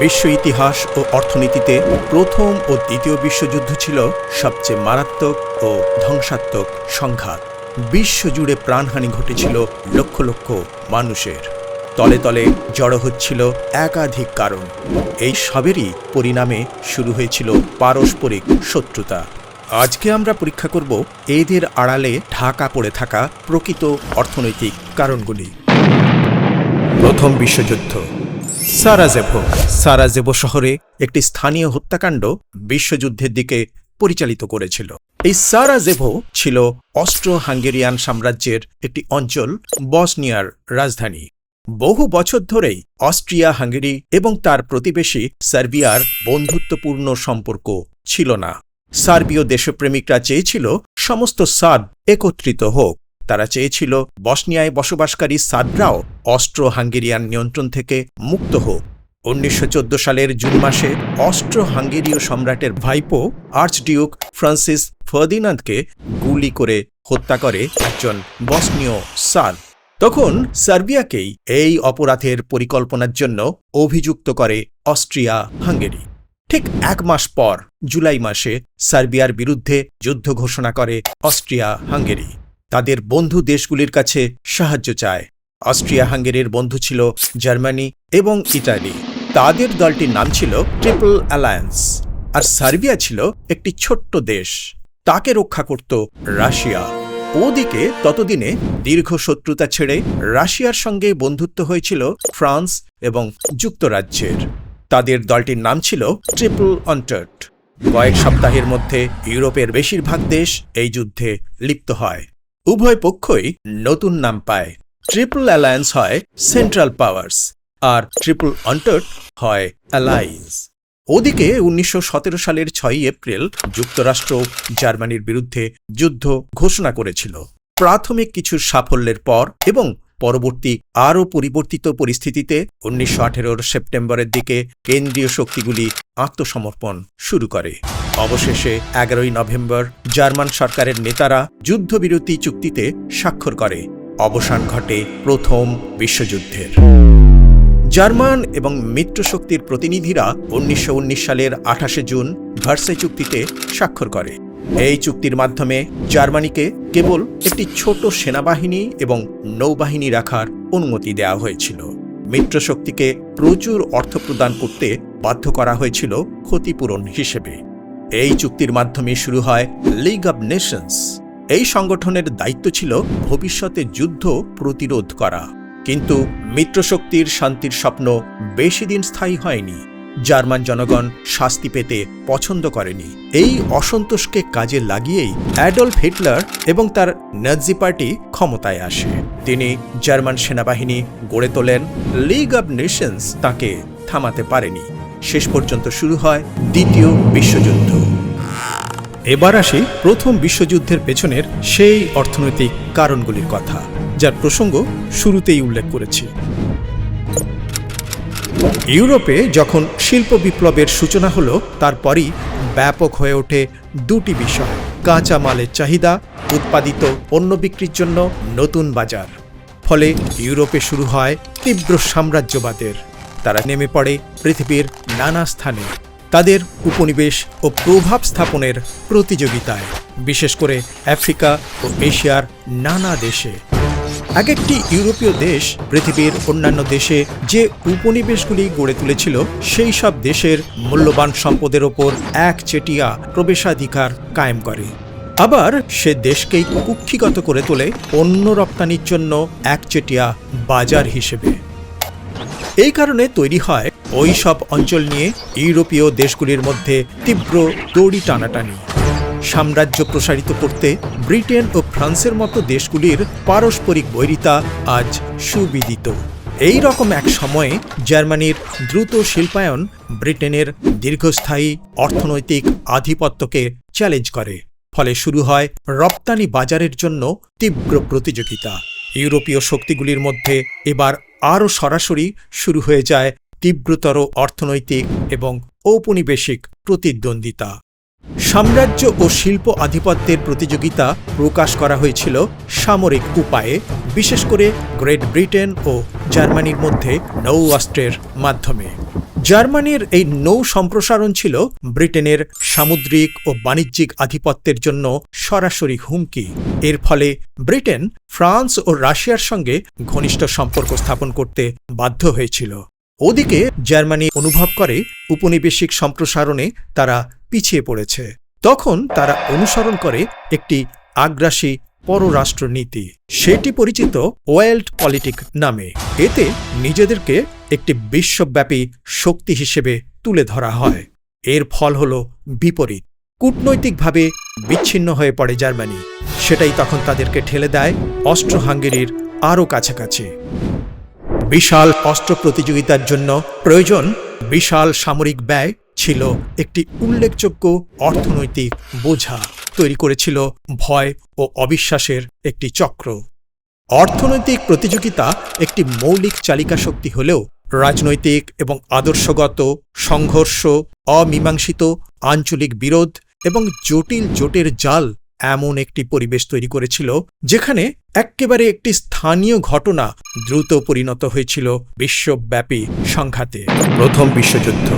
বিশ্ব ইতিহাস ও অর্থনীতিতে প্রথম ও দ্বিতীয় বিশ্বযুদ্ধ ছিল সবচেয়ে মারাত্মক ও ধ্বংসাত্মক সংঘাত। বিশ্বজুড়ে প্রাণহানি ঘটেছিল লক্ষ লক্ষ মানুষের। তলে তলে জড়ো হচ্ছিল একাধিক কারণ। এই সবেরই পরিণামে শুরু হয়েছিল পারস্পরিক শত্রুতা। আজকে আমরা পরীক্ষা করব এদের আড়ালে ঢাকা পড়ে থাকা প্রকৃত অর্থনৈতিক কারণগুলি। প্রথম বিশ্বযুদ্ধ। সারাজেভো। সারাজেভো শহরে একটি স্থানীয় হত্যাকাণ্ড বিশ্বযুদ্ধের দিকে পরিচালিত করেছিল। এই সারাজেভো ছিল অস্ট্রো হাঙ্গেরিয়ান সাম্রাজ্যের একটি অঞ্চল বসনিয়ার রাজধানী। বহু বছর ধরেই অস্ট্রিয়া, হাঙ্গেরি এবং তার প্রতিবেশী সার্বিয়ার বন্ধুত্বপূর্ণ সম্পর্ক ছিল না। সার্বীয় দেশপ্রেমিকরা চেয়েছিল সমস্ত সাদ একত্রিত হোক। তারা চেয়েছিল বসনিয়ায় বসবাসকারী সাদরাও অস্ট্রো হাঙ্গেরিয়ান নিয়ন্ত্রণ থেকে মুক্ত হোক। উনিশশো চোদ্দ সালের জুন মাসে অস্ট্রো হাঙ্গেরীয় সম্রাটের ভাইপো, আর্চডিউক ফ্রান্সিস ফার্দিনান্দকে গুলি করে হত্যা করে একজন বসনীয় সার। তখন সার্বিয়াকেই এই অপরাধের পরিকল্পনার জন্য অভিযুক্ত করে অস্ট্রিয়া হাঙ্গেরি ঠিক এক মাস পর, জুলাই মাসে সার্বিয়ার বিরুদ্ধে যুদ্ধ ঘোষণা করে অস্ট্রিয়া হাঙ্গেরি তাদের বন্ধু দেশগুলির কাছে সাহায্য চায়। অস্ট্রিয়া হাঙ্গেরির বন্ধু ছিল জার্মানি এবং ইটালি। তাদের দলটির নাম ছিল ট্রিপল অ্যালায়েন্স আর সার্বিয়া ছিল একটি ছোট্ট দেশ। তাকে রক্ষা করত রাশিয়া। ওদিকে ততদিনে দীর্ঘ শত্রুতা ছেড়ে রাশিয়ার সঙ্গে বন্ধুত্ব হয়েছিল ফ্রান্স এবং যুক্তরাজ্যের। তাদের দলটির নাম ছিল ট্রিপল অন্টার্ট। কয়েক সপ্তাহের মধ্যে ইউরোপের বেশিরভাগ দেশ এই যুদ্ধে লিপ্ত হয়। উভয় পক্ষই নতুন নাম পায়। ট্রিপল অ্যালায়েন্স হয় সেন্ট্রাল পাওয়ার্স আর ট্রিপল অন্টার্ট হয় অ্যালায়েন্স। ওদিকে উনিশশো সতেরো সালের ছয়ই এপ্রিল যুক্তরাষ্ট্র জার্মানির বিরুদ্ধে যুদ্ধ ঘোষণা করেছিল। প্রাথমিক কিছু সাফল্যের পর এবং পরবর্তী আরও পরিবর্তিত পরিস্থিতিতে উনিশশো আঠেরোর সেপ্টেম্বরের দিকে কেন্দ্রীয় শক্তিগুলি আত্মসমর্পণ শুরু করে। অবশেষে এগারোই নভেম্বর জার্মান সরকারের নেতারা যুদ্ধবিরতি চুক্তিতে স্বাক্ষর করে। অবসান ঘটে প্রথম বিশ্বযুদ্ধের। জার্মান এবং মিত্রশক্তির প্রতিনিধিরা উনিশশো উনিশ সালের আঠাশে জুন ভার্সাই চুক্তিতে স্বাক্ষর করে। এই চুক্তির মাধ্যমে জার্মানিকে কেবল একটি ছোট সেনাবাহিনী এবং নৌবাহিনী রাখার অনুমতি দেওয়া হয়েছিল। মিত্রশক্তিকে প্রচুর অর্থ প্রদান করতে বাধ্য করা হয়েছিল ক্ষতিপূরণ হিসেবে। এই চুক্তির মাধ্যমে শুরু হয় লিগ অব নেশনস এই সংগঠনের দায়িত্ব ছিল ভবিষ্যতে যুদ্ধ প্রতিরোধ করা। কিন্তু মিত্রশক্তির শান্তির স্বপ্ন বেশি দিন স্থায়ী হয়নি। জার্মান জনগণ শাস্তি পেতে পছন্দ করেনি। এই অসন্তোষকে কাজে লাগিয়েই অ্যাডলফ হিটলার এবং তার নাজি পার্টি ক্ষমতায় আসে। তিনি জার্মান সেনাবাহিনী গড়ে তোলেন। লিগ অব নেশনস তাকে থামাতে পারেনি। শেষ পর্যন্ত শুরু হয় দ্বিতীয় বিশ্বযুদ্ধ। এবার আসি প্রথম বিশ্বযুদ্ধের পেছনের সেই অর্থনৈতিক কারণগুলির কথা, যার প্রসঙ্গ শুরুতেই উল্লেখ করেছি। ইউরোপে যখন শিল্প বিপ্লবের সূচনা হলো, তারপরই ব্যাপক হয়ে ওঠে দুটি বিষয়, কাঁচা মালের চাহিদা, উৎপাদিত পণ্য বিক্রির জন্য নতুন বাজার। ফলে ইউরোপে শুরু হয় তীব্র সাম্রাজ্যবাদের তারা নেমে পড়ে পৃথিবীর নানা স্থানে। তাদের উপনিবেশ ও প্রভাব স্থাপনের প্রতিযোগিতায়, বিশেষ করে আফ্রিকা ও এশিয়ার নানা দেশে। এক একটি ইউরোপীয় দেশ পৃথিবীর অন্যান্য দেশে যে উপনিবেশগুলি গড়ে তুলেছিল, সেই সব দেশের মূল্যবান সম্পদের ওপর এক চেটিয়া প্রবেশাধিকার কায়েম করে। আবার সে দেশকেই কুক্ষিগত করে তোলে অন্য রপ্তানির জন্য একচেটিয়া বাজার হিসেবে। এই কারণে তৈরি হয় ওই সব অঞ্চল নিয়ে ইউরোপীয় দেশগুলির মধ্যে তীব্র দড়ি টানাটানি। সাম্রাজ্য প্রসারিত করতে ব্রিটেন ও ফ্রান্সের মতো দেশগুলির পারস্পরিক বৈরিতা আজ সুবিদিত। এই রকম এক সময়ে জার্মানির দ্রুত শিল্পায়ন ব্রিটেনের দীর্ঘস্থায়ী অর্থনৈতিক আধিপত্যকে চ্যালেঞ্জ করে। ফলে শুরু হয় রপ্তানি বাজারের জন্য তীব্র প্রতিযোগিতা। ইউরোপীয় শক্তিগুলির মধ্যে এবার আরও সরাসরি শুরু হয়ে যায় তীব্রতর অর্থনৈতিক এবং ঔপনিবেশিক প্রতিদ্বন্দ্বিতা। সাম্রাজ্য ও শিল্প আধিপত্যের প্রতিযোগিতা প্রকাশ করা হয়েছিল সামরিক উপায়ে, বিশেষ করে গ্রেট ব্রিটেন ও জার্মানির মধ্যে নৌ অস্ত্রের মাধ্যমে। জার্মানির এই নৌ সম্প্রসারণ ছিল ব্রিটেনের সামুদ্রিক ও বাণিজ্যিক আধিপত্যের জন্য সরাসরি হুমকি। এর ফলে ব্রিটেন, ফ্রান্স ও রাশিয়ার সঙ্গে ঘনিষ্ঠ সম্পর্ক স্থাপন করতে বাধ্য হয়েছিল। ওদিকে জার্মানি অনুভব করে উপনিবেশিক সম্প্রসারণে তারা পিছিয়ে পড়েছে। তখন তারা অনুসরণ করে একটি আগ্রাসী পররাষ্ট্রনীতি। সেটি পরিচিত ওয়াইল্ড পলিটিক নামে। এতে নিজেদেরকে একটি বিশ্বব্যাপী শক্তি হিসেবে তুলে ধরা হয়। এর ফল হল বিপরীত। কূটনৈতিকভাবে বিচ্ছিন্ন হয়ে পড়ে জার্মানি। সেটাই তখন তাদেরকে ঠেলে দেয় অস্ট্রো হাঙ্গেরির আরও কাছাকাছি। বিশাল অস্ত্র প্রতিযোগিতার জন্য প্রয়োজন বিশাল সামরিক ব্যয় ছিল একটি উল্লেখযোগ্য অর্থনৈতিক বোঝা। তৈরি করেছিল ভয় ও অবিশ্বাসের একটি চক্র। অর্থনৈতিক প্রতিযোগিতা একটি মৌলিক চালিকা শক্তি হলেও রাজনৈতিক এবং আদর্শগত, সংঘর্ষ, অমীমাংসিত, আঞ্চলিক বিরোধ এবং জটিল জোটের জাল এমন একটি পরিবেশ তৈরি করেছিল, যেখানে এক্কেবারে একটি স্থানীয় ঘটনা দ্রুত পরিণত হয়েছিল বিশ্বব্যাপী সংঘাতে। প্রথম বিশ্বযুদ্ধ।